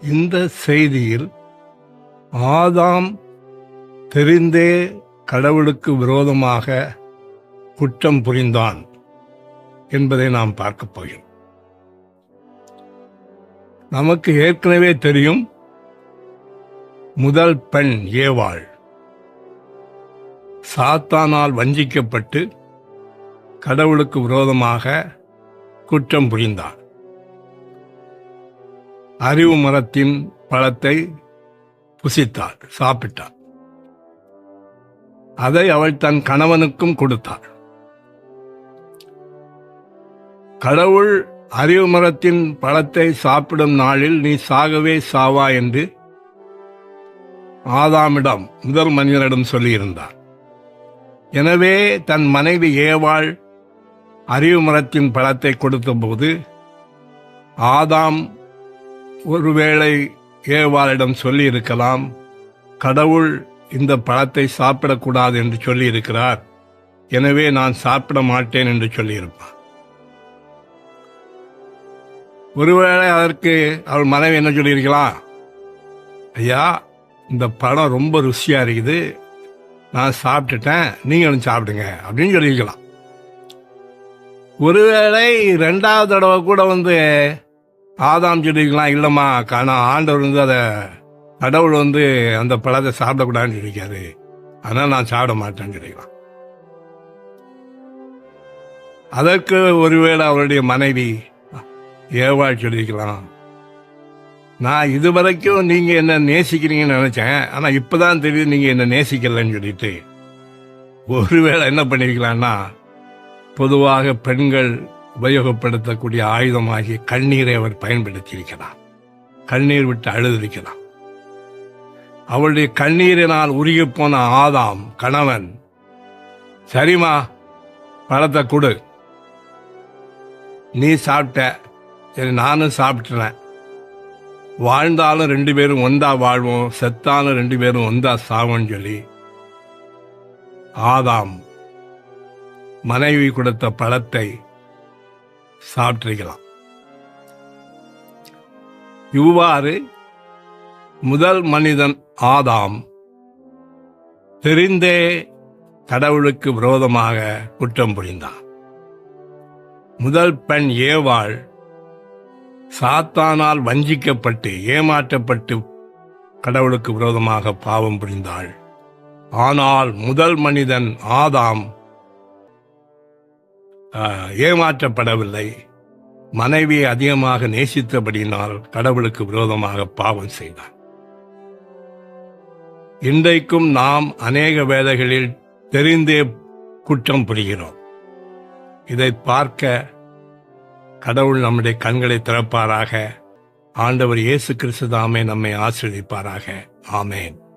இந்த செய்தியில் ஆதாம் தெரிந்தே கடவுளுக்கு விரோதமாக குற்றம் புரிந்தான் என்பதை நாம் பார்க்கப் போகிறோம். நமக்கு ஏற்கனவே தெரியும் முதல் பெண் ஏவாள் சாத்தானால் வஞ்சிக்கப்பட்டு கடவுளுக்கு விரோதமாக குற்றம் புரிந்தான். அறிவு மரத்தின் பழத்தை புசித்தாள் சாப்பிட்டாள் அதை அவள் தன் கணவனுக்கும் கொடுத்தாள். கடவுள் அறிவு மரத்தின் பழத்தை சாப்பிடும் நாளில் நீ சாகவே சாவா என்று ஆதாமிடம் முதல் மனிதனிடம் சொல்லியிருந்தார். எனவே தன் மனைவி ஏவாள் அறிவு மரத்தின் பழத்தை கொடுத்தபோது ஆதாம் ஒருவேளை ஏவாளிடம் சொல்லியிருக்கலாம் கடவுள் இந்த பழத்தை சாப்பிடக்கூடாது என்று சொல்லியிருக்கிறார். எனவே நான் சாப்பிட மாட்டேன் என்று சொல்லியிருப்பான் ஒருவேளை அதற்கு அவள் மனைவி என்ன சொல்லியிருக்கலாம் ஐயா இந்த பழம் ரொம்ப ருசியாக இருக்குது. நான் சாப்பிட்டுட்டேன். நீங்களும் சாப்பிடுங்க அப்படின்னு சொல்லியிருக்கலாம். ஒருவேளை ரெண்டாவது தடவை கூட வந்து ஆதாம் சொல்லியிருக்கலாம் இல்லைம்மா. ஆனால் ஆண்டவர் வந்து அதை கடவுள் வந்து அந்த பழத்தை சாப்பிடக்கூடாதுன்னு சொல்லியிருக்காரு. ஆனால் நான் சாப்பிட மாட்டேன்னு சொல்லிக்கலாம் அதற்கு ஒருவேளை அவருடைய மனைவி ஏவாள் சொல்லிக்கலாம் நான் இது வரைக்கும் நீங்க என்ன நேசிக்கிறீங்கன்னு நினைச்சேன். ஆனா இப்பதான் தெரியுது நீங்க என்ன நேசிக்கலன்னு சொல்லிட்டு. ஒருவேளை என்ன பண்ணிருக்கலாம்னா பொதுவாக பெண்கள் உபயோகப்படுத்தக்கூடிய ஆயுதமாகிய கண்ணீரை அவர் பயன்படுத்தியிருக்கிறார். கண்ணீர் விட்டு அழுதிருக்கிறார். அவளுடைய கண்ணீரினால் உருகி போன ஆதாம் கணவன் சரிம்மா பழத்தை கொடு. நீ சாப்பிட்ட சரி நானும் சாப்பிட்டுறேன். வாழ்ந்தாலும் ரெண்டு பேரும் ஒந்தா வாழ்வோம் செத்தாலும் ரெண்டு பேரும் ஒந்தா சாவோன்னு சொல்லி ஆதாம் மனைவி கொடுத்த பழத்தை சாப்பிட்டிருக்கலாம். இவ்வாறு முதல் மனிதன் ஆதாம் தெரிந்தே கடவுளுக்கு விரோதமாக குற்றம் புரிந்தான். முதல் பெண் ஏவாள் சாத்தானால் வஞ்சிக்கப்பட்டு ஏமாற்றப்பட்டு கடவுளுக்கு விரோதமாக பாவம் புரிந்தாள். ஆனால் முதல் மனிதன் ஆதாம் ஏமாற்றப்படவில்லை. மனைவியை அதிகமாக நேசித்தபடியினால் கடவுளுக்கு விரோதமாக பாவம் செய்தான். இன்றைக்கும் நாம் அநேக வேலைகளில் தெரிந்தே குற்றம் புரிகிறோம். இதை பார்க்க கடவுள் நம்முடைய கண்களை திறப்பாராக. ஆண்டவர் இயேசு கிறிஸ்து தாமே நம்மை ஆசிரியப்பாராக ஆமேன்.